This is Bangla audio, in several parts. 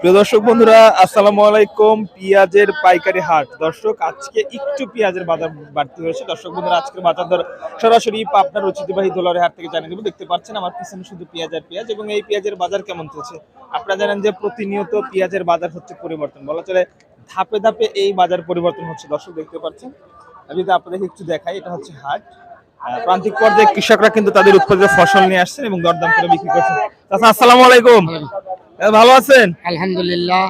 প্রিয় দর্শক বন্ধুরা, আসসালামু আলাইকুম। পেঁয়াজের পাইকারি হাট। দর্শক, আজকে একটু পেঁয়াজের বাজার বাড়তি হয়েছে। দর্শক বন্ধুরা, আজকের বাজার দর সরাসরি পাবনার ঐতিহ্যবাহী দোলারের হাট থেকে জানিয়ে দেবো। দেখতে পাচ্ছেন, আমার পিছনে শুধু পেঁয়াজ আর পেঁয়াজ এবং এই পেঁয়াজের বাজার কেমন চলছে? আপনারা জানেন যে প্রতিনিয়ত পেঁয়াজের বাজার হচ্ছে পরিবর্তন। বলা চলে, ধাপে ধাপে এই বাজার পরিবর্তন হচ্ছে। দর্শক, দেখতে পাচ্ছেন, আমি যদি আপনাদেরকে একটু দেখাই, এটা হচ্ছে হাট। প্রান্তিক পর্যায়ে কৃষকরা কিন্তু তাদের উৎপাদিত ফসল নিয়ে আসছেন এবং দরদাম করে বিক্রি করছেন। চাচা আসসালামু আলাইকুম। ভালো আছেন? আলহামদুলিল্লাহ।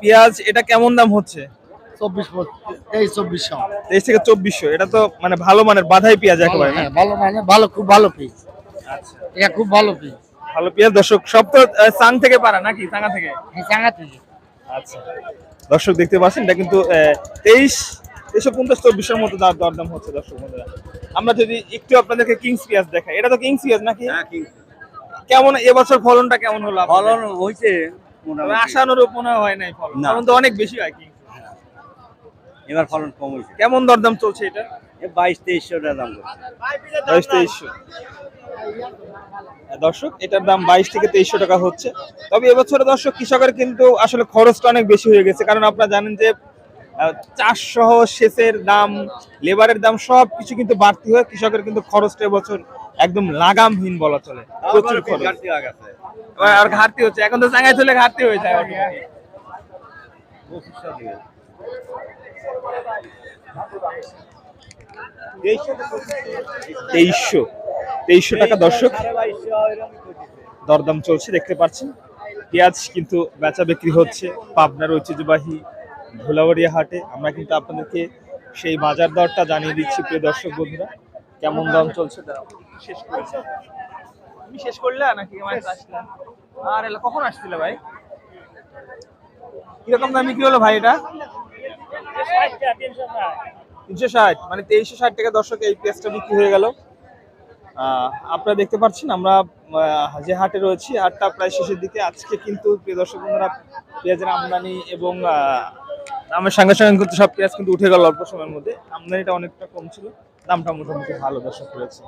পেঁয়াজ এটা কেমন দাম হচ্ছে? চব্বিশ তেইশ থেকে চব্বিশশো এটা তো মানে ভালো মানের বাধাই পেঁয়াজ একেবারে না? হ্যাঁ ভালো মানে ভালো খুব ভালো পিস এটা খুব ভালো পিস ভালো পেঁয়াজ দর্শক সব তো চাং থেকে পারা নাকি? চাঙ্গা থেকে? চাঙা থেকে। আচ্ছা। দর্শক দেখতে পাচ্ছেন এটা কিন্তু আহ, তেইশ তেইশশো পঞ্চাশ চব্বিশের মতো দাম দরদাম হচ্ছে দর্শক বন্ধুরা। আমরা যদি একটু আপনাদেরকে কিংস পেঁয়াজ দেখাই এটা তো কিংস পেঁয়াজ নাকি? কেমন এবছর ফলনটা কেমন হলো ফলন হয়েছে আশানুরূপ মনে হয় নাই ফলন। ফলন তো অনেক বেশি হয় কিংস এবার ফলন কম হয়েছে। কেমন দরদাম চলছে এটা? বাইশ তেইশশো টাকা দাম বাইশ তেইশশো। দর্শক এটার দাম বাইশ থেকে তেইশশো টাকা হচ্ছে। তবে এবছরে দর্শক কৃষকের কিন্তু আসলে খরচটা অনেক বেশি হয়ে গেছে। কারণ আপনারা জানেন যে চাষ সহ সেচের দাম লেবারের দাম সব কিছু কিন্তু বাড়তি হয়ে কৃষকের কিন্তু খরচটা এবছর একদম লাগামহীন বলা চলে। প্রচুর খরচ। আর ঘাটতি হচ্ছে। এখন তো চাঙাই চলে ঘাটতি হয়ে যায় তেইশশো। তেইশশো টাকা দর্শক। দরদাম চলছে দেখতে পাচ্ছেন। পেঁয়াজ কিন্তু বেচা বিক্রি হচ্ছে। পাবনার ঐতিহ্যবাহী ধুলাবাড়িয়া হাটে আমরা কিন্তু আপনাদেরকে সেই বাজার দরটা জানিয়ে দিচ্ছি, প্রিয় দর্শক বন্ধুরা। কেমন দাম চলছে? শেষ করেছে তুমি শেষ করলে নাকি? আর এলা, কখন আসছিলে ভাই? কীরকম দাম বিক্রি হলো ভাই এটা? তিনশো ষাট মানে তেইশশো ষাট টাকা দর্শক এই পেঁয়াজটা বিক্রি হয়ে গেল। আপনারা দেখতে পাচ্ছেন, আমরা যে হাটে রয়েছি, হাটটা প্রায় শেষের দিকে। আজকে কিন্তু, প্রিয় দর্শক বন্ধুরা, পেঁয়াজের আমদানি এবং দামের সঙ্গে সঙ্গে কিন্তু সব পেঁয়াজ কিন্তু উঠে গেল অল্প সময়ের মধ্যে। আমদানিটা অনেকটা কম ছিল দামটা মোটামুটি ভালো দর্শক রয়েছে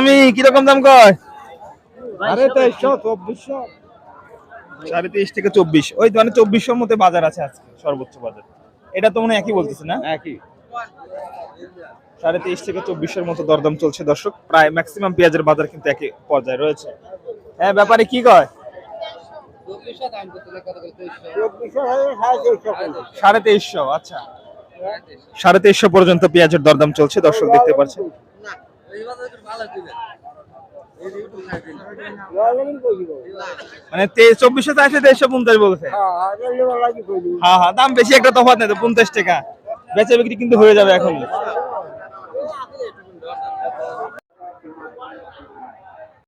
আমি কীরকম দাম কয়? আরে তেইশশো চব্বিশশো। সাড়ে তেইশ থেকে চব্বিশ। ওই মানে চব্বিশশোর মধ্যে বাজার আছে আজকে সর্বোচ্চ বাজার। এটা তো মনে একই বলতেছে না? একই। সাড়ে তেইশ থেকে চব্বিশের মতো দরদাম চলছে দর্শক। প্রায় ম্যাক্সিমাম পেঁয়াজের বাজার কিন্তু একই পর্যায়ে রয়েছে। হ্যাঁ ব্যাপারে কি কয়? সাড়ে তেইশশো আচ্ছা। সাড়ে তেইশশো। পর্যন্ত পেঁয়াজের দরদাম চলছে দর্শক দেখতে পাচ্ছেন মানে চব্বিশশো চারশো তেইশশো পঞ্চাশ বলছে। হ্যাঁ হ্যাঁ দাম বেশি একটা তফাৎ নেই তো পঞ্চাশ টাকা। বেচা বিক্রি কিন্তু হয়ে যাবে এখন।